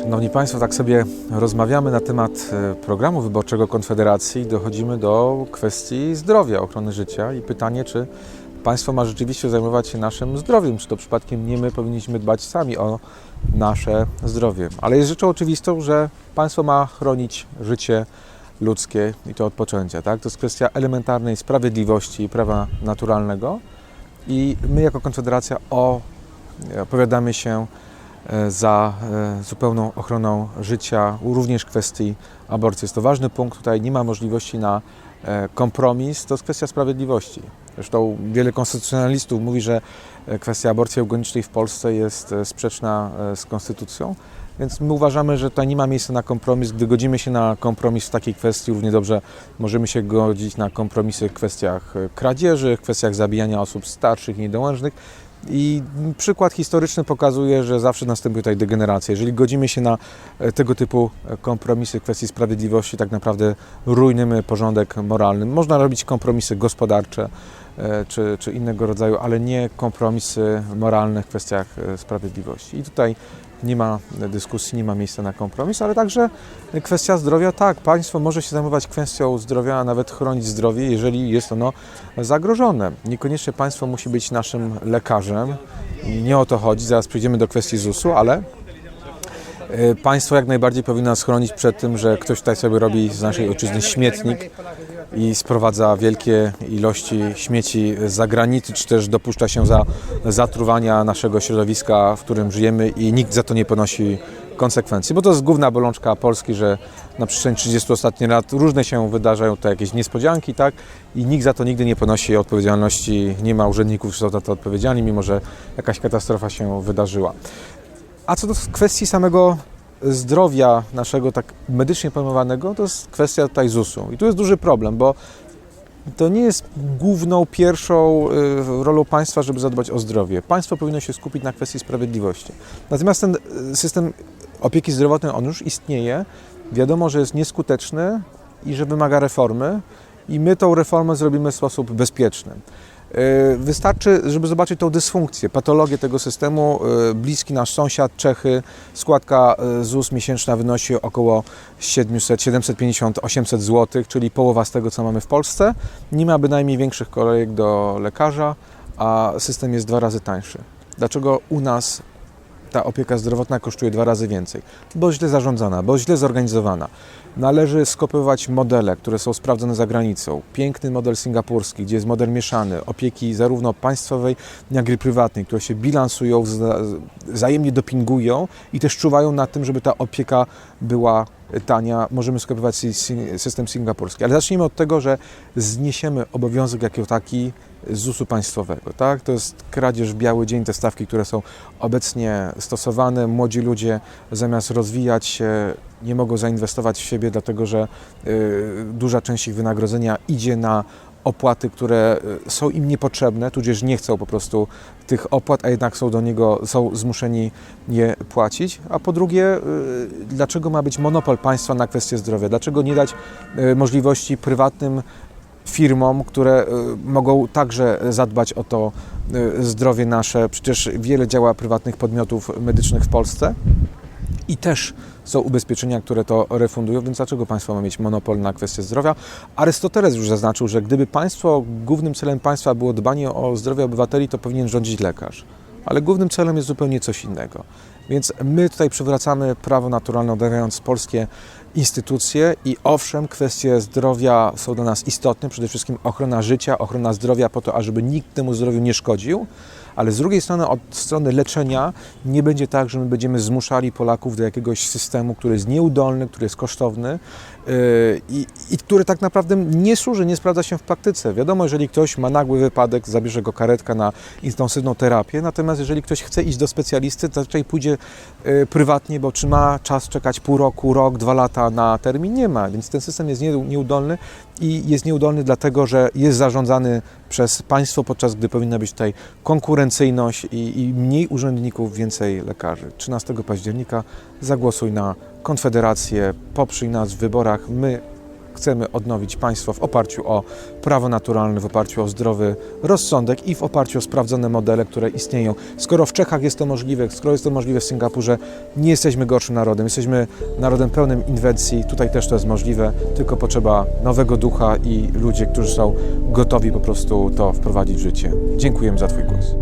Szanowni Państwo, tak sobie rozmawiamy na temat e, programu wyborczego Konfederacji i dochodzimy do kwestii zdrowia, ochrony życia i pytanie, czy Państwo ma rzeczywiście zajmować się naszym zdrowiem, czy to przypadkiem nie my powinniśmy dbać sami o nasze zdrowie. Ale jest rzeczą oczywistą, że Państwo ma chronić życie ludzkie i to od poczęcia. Tak? To jest kwestia elementarnej sprawiedliwości i prawa naturalnego i my jako Konfederacja o, opowiadamy się e, za e, zupełną ochroną życia, również kwestii aborcji. Jest to ważny punkt, tutaj nie ma możliwości na e, kompromis, to jest kwestia sprawiedliwości. Zresztą wiele konstytucjonalistów mówi, że e, kwestia aborcji eugenicznej w Polsce jest e, sprzeczna e, z konstytucją, więc my uważamy, że tutaj nie ma miejsca na kompromis. Gdy godzimy się na kompromis w takiej kwestii, równie dobrze możemy się godzić na kompromisy w kwestiach e, kradzieży, w kwestiach zabijania osób starszych i niedołężnych. I przykład historyczny pokazuje, że zawsze następuje tutaj degeneracja. Jeżeli godzimy się na e, tego typu e, kompromisy w kwestii sprawiedliwości, tak naprawdę rujnujemy porządek moralny. Można robić kompromisy gospodarcze czy, czy innego rodzaju, ale nie kompromisy w kwestiach e, sprawiedliwości. I tutaj nie ma dyskusji, nie ma miejsca na kompromis, ale także kwestia zdrowia, tak, państwo może się zajmować kwestią zdrowia, a nawet chronić zdrowie, jeżeli jest ono zagrożone. Niekoniecznie państwo musi być naszym lekarzem nie o to chodzi, zaraz przejdziemy do kwestii ZUS-u, ale e, państwo jak najbardziej powinno nas chronić przed tym, że ktoś tutaj sobie robi z naszej ojczyzny śmietnik i sprowadza wielkie ilości śmieci z zagranicy, czy też dopuszcza się za zatruwania naszego środowiska, w którym żyjemy i nikt za to nie ponosi konsekwencji. Bo to jest główna bolączka Polski, że na przestrzeni 30 ostatnich lat różne się wydarzają to jakieś niespodzianki, tak? I nikt za to nigdy nie ponosi odpowiedzialności, nie ma urzędników, którzy są za to odpowiedzialni, mimo że jakaś katastrofa się wydarzyła. A co do kwestii samego zdrowia naszego tak medycznie pojmowanego, to jest kwestia tutaj ZUS-u. I tu jest duży problem, bo to nie jest główną, pierwszą y, rolą państwa, żeby zadbać o zdrowie. Państwo powinno się skupić na kwestii sprawiedliwości. Natomiast ten y, system opieki zdrowotnej, on już istnieje. Wiadomo, że jest nieskuteczny i że wymaga reformy i my tą reformę zrobimy w sposób bezpieczny. Y, Wystarczy, żeby zobaczyć tą dysfunkcję, patologię tego systemu. Y, Bliski nasz sąsiad, Czechy, składka y, ZUS miesięczna wynosi około 700, 750, 800 zł, czyli połowa z tego, co mamy w Polsce. Nie ma bynajmniej większych kolejek do lekarza, a system jest dwa razy tańszy. Dlaczego u nas ta opieka zdrowotna kosztuje dwa razy więcej? Bo źle zarządzana, bo źle zorganizowana. Należy skopiować modele, które są sprawdzone za granicą. Piękny model singapurski, gdzie jest model mieszany, opieki zarówno państwowej, jak i prywatnej, które się bilansują, wza- wzajemnie dopingują i też czuwają nad tym, żeby ta opieka była tania. Możemy skopiować sy- sy- system singapurski. Ale zacznijmy od tego, że zniesiemy obowiązek jako taki ZUS-u państwowego. Tak? To jest kradzież w biały dzień, te stawki, które są obecnie stosowane. Młodzi ludzie zamiast rozwijać się nie mogą zainwestować w siebie, dlatego że y, duża część ich wynagrodzenia idzie na opłaty, które y, są im niepotrzebne, tudzież nie chcą po prostu tych opłat, a jednak są do niego, są zmuszeni je płacić. A po drugie, y, dlaczego ma być monopol państwa na kwestie zdrowia? Dlaczego nie dać y, możliwości prywatnym firmom, które y, mogą także zadbać o to y, zdrowie nasze? Przecież wiele działa prywatnych podmiotów medycznych w Polsce i też są ubezpieczenia, które to refundują, więc dlaczego państwo ma mieć monopol na kwestie zdrowia? Arystoteles już zaznaczył, że gdyby państwo, głównym celem państwa było dbanie o zdrowie obywateli, to powinien rządzić lekarz. Ale głównym celem jest zupełnie coś innego. Więc my tutaj przywracamy prawo naturalne, oddając polskie instytucje i owszem, kwestie zdrowia są dla nas istotne, przede wszystkim ochrona życia, ochrona zdrowia po to, ażeby nikt temu zdrowiu nie szkodził, ale z drugiej strony od strony leczenia nie będzie tak, że my będziemy zmuszali Polaków do jakiegoś systemu, który jest nieudolny, który jest kosztowny yy, i, i który tak naprawdę nie służy, nie sprawdza się w praktyce. Wiadomo, jeżeli ktoś ma nagły wypadek, zabierze go karetka na intensywną terapię, natomiast jeżeli ktoś chce iść do specjalisty, to raczej pójdzie yy, prywatnie, bo czy ma czas czekać pół roku, rok, dwa lata na termin? Nie ma, więc ten system jest nie- nieudolny i jest nieudolny dlatego, że jest zarządzany przez państwo, podczas gdy powinna być tutaj konkurencyjność i, i mniej urzędników, więcej lekarzy. 13 października zagłosuj na Konfederację, poprzyj nas w wyborach. My chcemy odnowić państwo w oparciu o prawo naturalne, w oparciu o zdrowy rozsądek i w oparciu o sprawdzone modele, które istnieją. Skoro w Czechach jest to możliwe, skoro jest to możliwe w Singapurze, nie jesteśmy gorszym narodem. Jesteśmy narodem pełnym inwencji. Tutaj też to jest możliwe, tylko potrzeba nowego ducha i ludzi, którzy są gotowi po prostu to wprowadzić w życie. Dziękujemy za Twój głos.